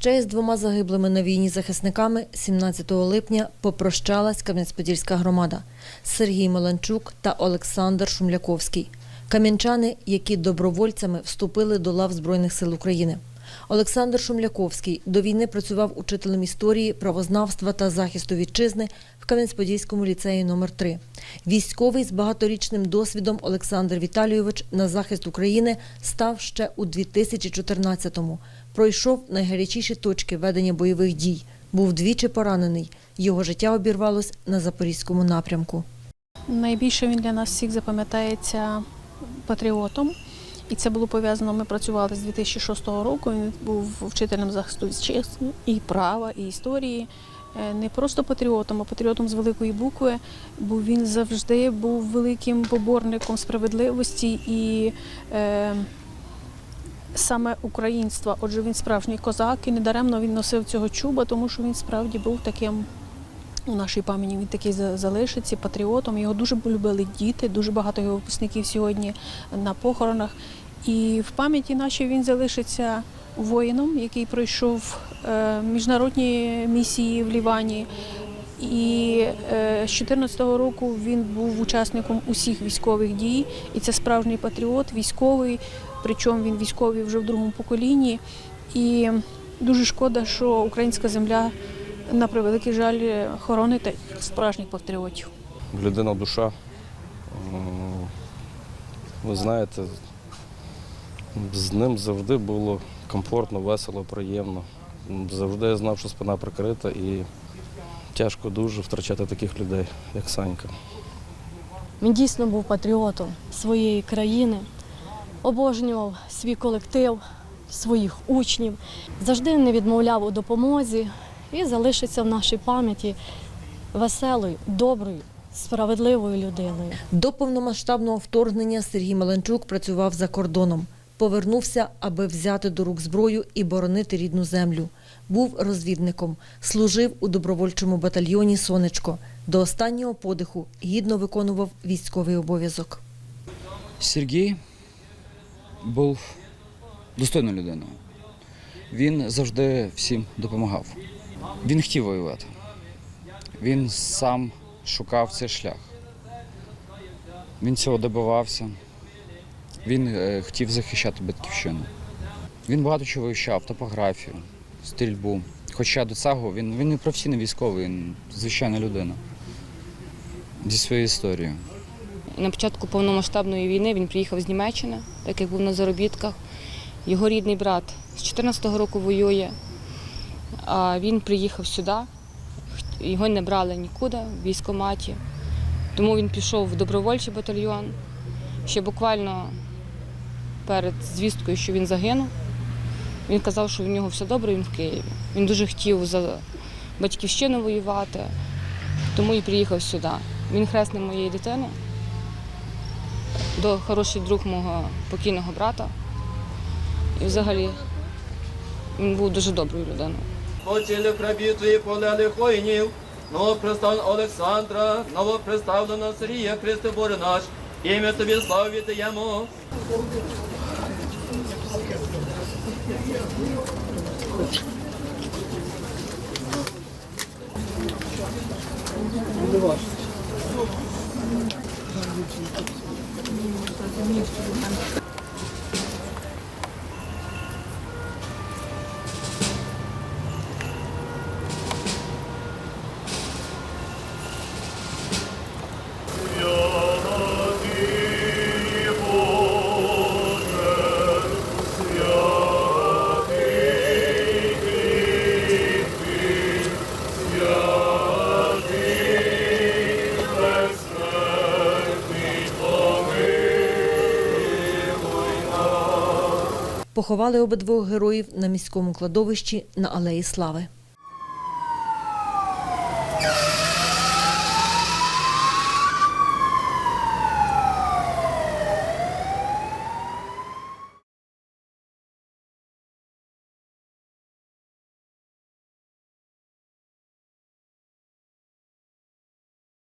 Ще із двома загиблими на війні захисниками 17 липня попрощалась Кам'янець-Подільська громада Сергій Маланчук та Олександр Шумляковський. Кам'янчани, які добровольцями вступили до лав Збройних сил України. Олександр Шумляковський до війни працював учителем історії, правознавства та захисту вітчизни в Кам'янець-Подільському ліцеї номер 3 Військовий з багаторічним досвідом Олександр Віталійович на захист України став ще у 2014-му. Пройшов найгарячіші точки ведення бойових дій. Був двічі поранений. Його життя обірвалось на запорізькому напрямку. Найбільше він для нас всіх запам'ятається патріотом. І це було пов'язано. Ми працювали з 2006 року. Він був вчителем захисту вітчизни і права, і історії. Е, Не просто патріотом, а патріотом з великої букви, бо він завжди був великим поборником справедливості і е, саме українства. Отже, він справжній козак, і недаремно він носив цього чуба, тому що він справді був таким у нашій пам'яті він такий за- залишиться патріотом. Його дуже любили діти, дуже багато його випускників сьогодні на похоронах. І в пам'яті нашій він залишиться воїном, який пройшов е, міжнародні місії в Лівані. І е, з 2014 року він був учасником усіх військових дій, і це справжній патріот, військовий, причому він військовий вже в другому поколінні. І дуже шкода, що українська земля на превеликий жаль, хоронити справжніх патріотів. людина душа. Ви знаєте, з ним завжди було комфортно, весело, приємно. Завжди я знав, що спина прикрита і тяжко дуже втрачати таких людей, як Санька. Він дійсно був патріотом своєї країни, обожнював свій колектив, своїх учнів, завжди не відмовляв у допомозі і залишиться в нашій пам'яті веселою, доброю, справедливою людиною. До повномасштабного вторгнення Сергій Маланчук працював за кордоном. Повернувся, аби взяти до рук зброю і боронити рідну землю. Був розвідником, служив у добровольчому батальйоні Сонечко. До останнього подиху гідно виконував військовий обов'язок. Сергій був достойною людиною. Він завжди всім допомагав. Він хотів воювати. Він сам шукав цей шлях. Він цього добивався. Він е, хотів захищати батьківщину. Він багато чого вивчав, топографію, стрільбу. Хоча до цього він, він не професійний військовий, він звичайна людина зі своєю історією. На початку повномасштабної війни він приїхав з Німеччини, так як був на заробітках. Його рідний брат з 14-го року воює, а він приїхав сюди. Його не брали нікуди в військкоматі. Тому він пішов в добровольчий батальйон. Ще буквально перед звісткою, що він загинув, він казав, що в нього все добре, він в Києві. Він дуже хотів за батьківщину воювати, тому і приїхав сюди. Він хресний моєї дитини до хороший друг мого покійного брата. І взагалі він був дуже доброю людиною. Почили храбі твої полеглих воїнів, новоприставлена Олександра, новоприставлена Сергія, Христе Боже наш, ім'я тобі 그렇지. Поховали обидвох героїв на міському кладовищі на Алеї Слави.